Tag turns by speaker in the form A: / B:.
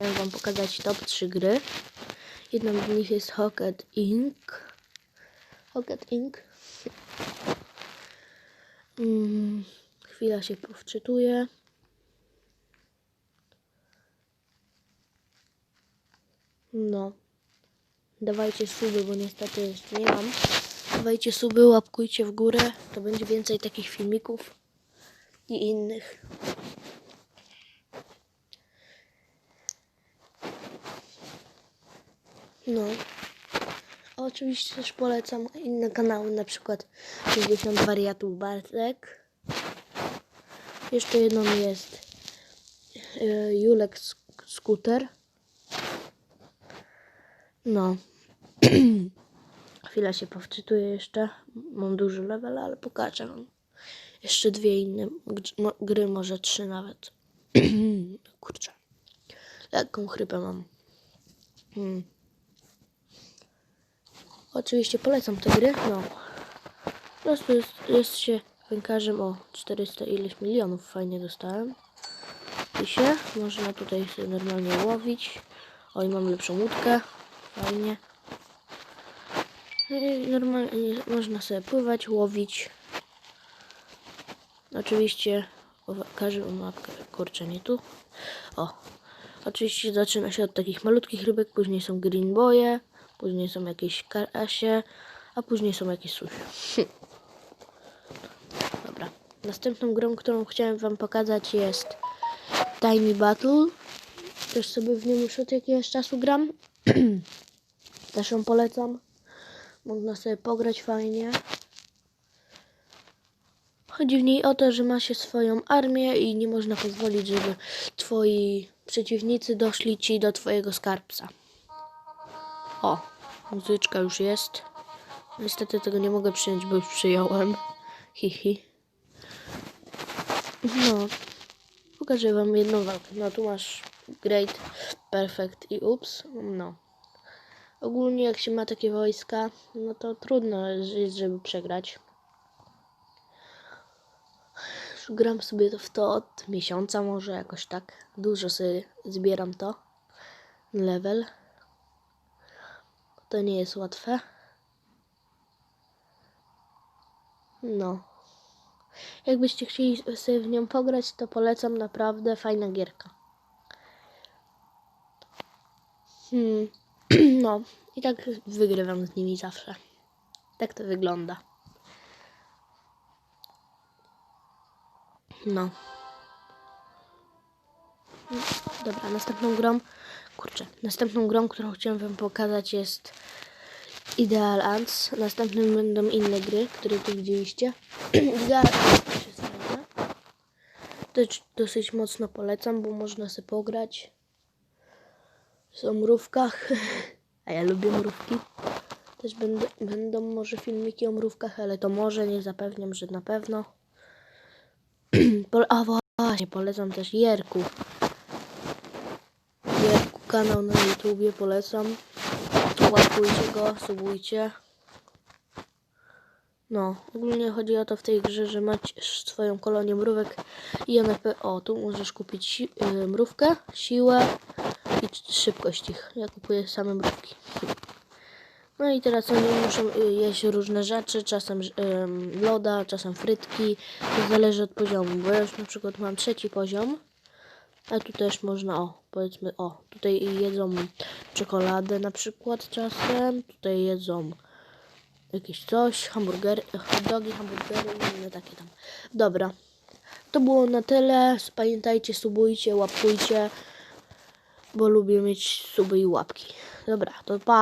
A: Chciałem wam pokazać top 3 gry. Jedną z nich jest Hocket Inc. Hocket Inc. Mm, chwila się powczytuje. No. Dawajcie suby, bo niestety jeszcze nie mam. Dawajcie suby, łapkujcie w górę. To będzie więcej takich filmików i innych. No. Oczywiście też polecam inne kanały, na przykład 50 wariatów Bartek. Jeszcze jedną jest y, Julek Sk- Skuter. No. Chwila się powczytuję jeszcze. Mam duży level, ale pokażę wam. Jeszcze dwie inne gry, może trzy nawet. Kurczę. Lekką chrypę mam. Hmm. Oczywiście polecam te gry. No. Po prostu jest, jest się pękarzem o 400 ileś milionów. Fajnie dostałem. I się można tutaj sobie normalnie łowić. Oj, mam lepszą łódkę. Fajnie. I normalnie można sobie pływać, łowić. Oczywiście o, każdy ma kurczę nie tu. O. Oczywiście zaczyna się od takich malutkich rybek, później są green boye, później są jakieś karasie, a później są jakieś sushi. Dobra. Następną grą, którą chciałem wam pokazać jest Tiny Battle. Też sobie w nim już od jakiegoś czasu gram. Też ją polecam. Można sobie pograć fajnie. Chodzi w niej o to, że ma się swoją armię i nie można pozwolić, żeby twoi przeciwnicy doszli ci do twojego skarbca. O, muzyczka już jest. Niestety tego nie mogę przyjąć, bo już przyjąłem. Hihi. No, pokażę wam jedną walkę. No tu masz Great, Perfect i Ups. No. Ogólnie jak się ma takie wojska, no to trudno jest, żeby przegrać. Gram sobie to w to od miesiąca może jakoś tak. Dużo sobie zbieram to. Level. To nie jest łatwe. No. Jakbyście chcieli sobie w nią pograć, to polecam naprawdę fajna gierka. Hmm. No. I tak wygrywam z nimi zawsze. Tak to wygląda. No. Dobra, następną grą. Kurczę, następną grą, którą chciałem wam pokazać jest Ideal Ants. Następnym będą inne gry, które tu widzieliście. Ideal Ants jest fajna. Też dosyć mocno polecam, bo można sobie pograć. O mrówkach. A ja lubię mrówki. Też będą, będą może filmiki o mrówkach, ale to może, nie zapewniam, że na pewno. A właśnie, polecam też Jerku. Kanał na YouTubie polecam. Łapkujcie go, subujcie. No, ogólnie chodzi o to w tej grze, że macie swoją kolonię mrówek i one... O, tu możesz kupić si y, mrówkę, siłę i szybkość ich. Ja kupuję same mrówki. No i teraz oni muszą y, jeść różne rzeczy, czasem loda, czasem frytki. To zależy od poziomu, bo ja już na przykład mam trzeci poziom. A tu też można, o, powiedzmy, o, tutaj jedzą czekoladę na przykład czasem. Tutaj jedzą jakieś coś, hamburgery, hot dogi, hamburgery i inne takie tam. Dobra, to było na tyle. Pamiętajcie, subujcie, łapkujcie, bo lubię mieć suby i łapki. Dobra, to pa.